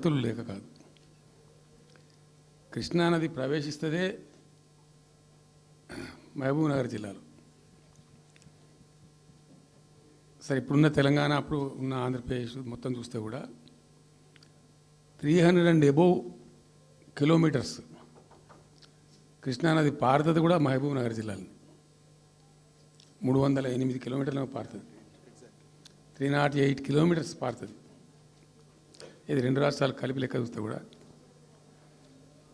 భక్తులు లేక కాదు. కృష్ణానది ప్రవేశిస్తుందే మహబూబ్నగర్ జిల్లాలో. సరే ఇప్పుడున్న తెలంగాణ అప్పుడు ఉన్న ఆంధ్రప్రదేశ్ మొత్తం చూస్తే కూడా three hundred and above kilometres కృష్ణానది పారుతుంది కూడా మహబూబ్ నగర్ జిల్లాలో. మూడు వందల ఎనిమిది కిలోమీటర్లు పారుతుంది. త్రీ నాట్ ఎయిట్ కిలోమీటర్స్ పారుతుంది. ఇది రెండు రాష్ట్రాలు కలిపి లెక్క చూస్తే కూడా.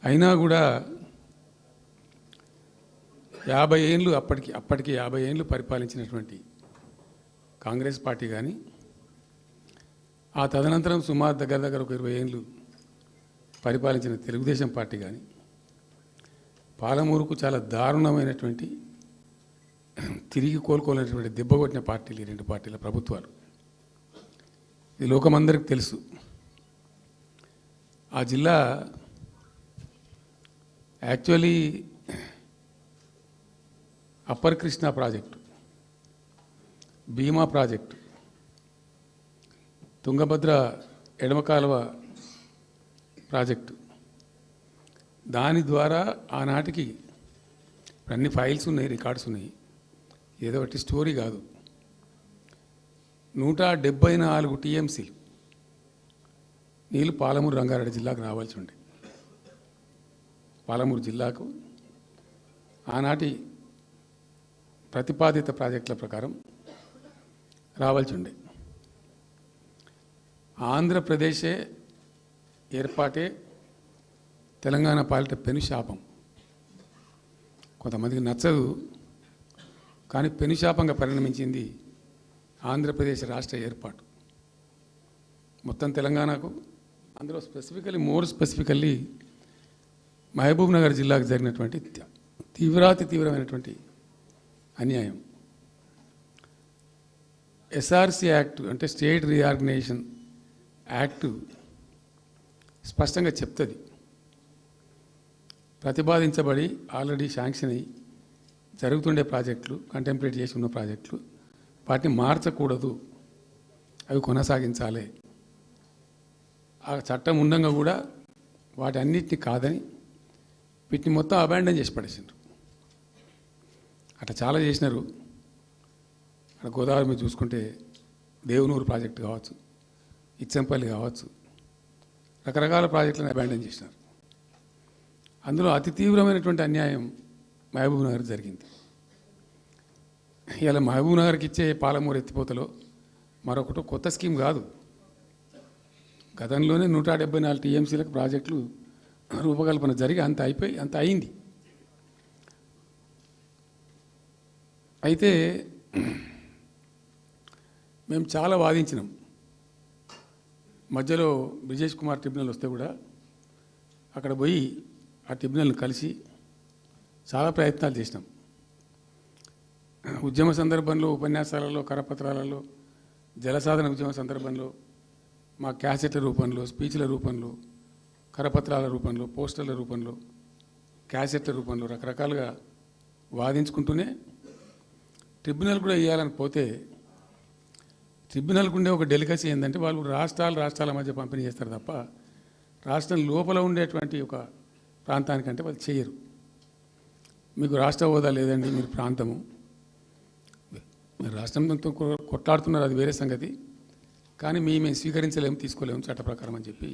అయినా కూడా యాభై ఏళ్ళు అప్పటికి అప్పటికి యాభై ఏళ్ళు పరిపాలించినటువంటి కాంగ్రెస్ పార్టీ కానీ ఆ తదనంతరం సుమారు దగ్గర దగ్గర ఒక ఇరవై ఏళ్ళు పరిపాలించిన తెలుగుదేశం పార్టీ కానీ పాలమూరుకు చాలా దారుణమైనటువంటి తిరిగి కోలుకోలేనటువంటి దెబ్బ కొట్టిన పార్టీలు ఈ రెండు పార్టీల ప్రభుత్వాలు. ఇది లోకమందరికి తెలుసు. ఆ జిల్లా actually upper Krishna project Bhima project Tungabhadra ఎడమ కాలువ ప్రాజెక్టు. దాని ద్వారా ఆనాటికి అన్ని ఫైల్స్ ఉన్నాయి రికార్డ్స్ ఉన్నాయి. ఏదో ఒకటి స్టోరీ కాదు. నూట డెబ్బై నాలుగు టీఎంసీలు నీళ్ళు పాలమూరు రంగారెడ్డి జిల్లాకు రావాల్సి ఉండే. పాలమూరు జిల్లాకు ఆనాటి ప్రతిపాదిత ప్రాజెక్టుల ప్రకారం రావాల్సి ఉండే. ఆంధ్రప్రదేశే ఏర్పాటే తెలంగాణ పాలిట పెను శాపం. కొంతమందికి నచ్చదు కానీ పెను శాపంగా పరిణమించింది ఆంధ్రప్రదేశ్ రాష్ట్ర ఏర్పాటు. మొత్తం తెలంగాణకు అందులో specifically more specifically Mahbub Nagar జిల్లాకు జరిగినటువంటి తీవ్రాతి తీవ్రమైనటువంటి అన్యాయం. ఎస్ఆర్సి యాక్ట్ అంటే స్టేట్ రీఆర్గనైజేషన్ యాక్ట్ స్పష్టంగా చెప్తుంది. ప్రతిపాదించబడి ఆల్రెడీ శాంక్షన్ అయ్యి జరుగుతుండే ప్రాజెక్టులు కంటెంప్లేట్ చేసి ఉన్న ప్రాజెక్టులు వాటిని మార్చకూడదు. అవి కొనసాగించాలి. ఆ చట్టం ఉండంగా కూడా వాటి అన్నిటిని కాదని వీటిని మొత్తం అబాండన్ చేసి పడేసిండ్రు. అట్లా చాలా చేసినారు. అక్కడ గోదావరి మీద చూసుకుంటే దేవునూరు ప్రాజెక్టు కావచ్చు ఇచ్చంపల్లి కావచ్చు రకరకాల ప్రాజెక్టులను అబాండన్ చేసినారు. అందులో అతి తీవ్రమైనటువంటి అన్యాయం మహబూబ్ నగర్ జరిగింది. ఇలా మహబూబ్ నగర్కి ఇచ్చే పాలమూరు ఎత్తిపోతలో మరొకటి కొత్త స్కీమ్ కాదు. గతంలోనే నూట డెబ్బై నాలుగు టీఎంసీలకు ప్రాజెక్టులు రూపకల్పన జరిగి అంత అయిపోయి అంత అయింది. అయితే మేము చాలా వాదించినాం. మధ్యలో బ్రిజేష్ కుమార్ ట్రిబ్యునల్ వస్తే కూడా అక్కడ పోయి ఆ ట్రిబ్యునల్ని కలిసి చాలా ప్రయత్నాలు చేసినాం. ఉద్యమ సందర్భంలో ఉపన్యాసాలలో కరపత్రాలలో జలసాధన ఉద్యమ సందర్భంలో మా క్యాసెట్ల రూపంలో స్పీచ్ల రూపంలో కరపత్రాల రూపంలో పోస్టర్ల రూపంలో క్యాసెట్ల రూపంలో రకరకాలుగా వాదించుకుంటూనే ట్రిబ్యునల్ కూడా వేయాలని పోతే ట్రిబ్యునల్కి ఉండే ఒక డెలికసీ ఏంటంటే వాళ్ళు రాష్ట్రాలు రాష్ట్రాల మధ్య పంపిణీ చేస్తారు తప్ప రాష్ట్రం లోపల ఉండేటువంటి ఒక ప్రాంతానికంటే వాళ్ళు చేయరు. మీకు రాష్ట్ర హోదా లేదండి మీరు ప్రాంతము. మీరు రాష్ట్రంతో కొట్లాడుతున్నారు అది వేరే సంగతి. కానీ మేము స్వీకరించలేము తీసుకోలేము చట్ట ప్రకారం అని చెప్పి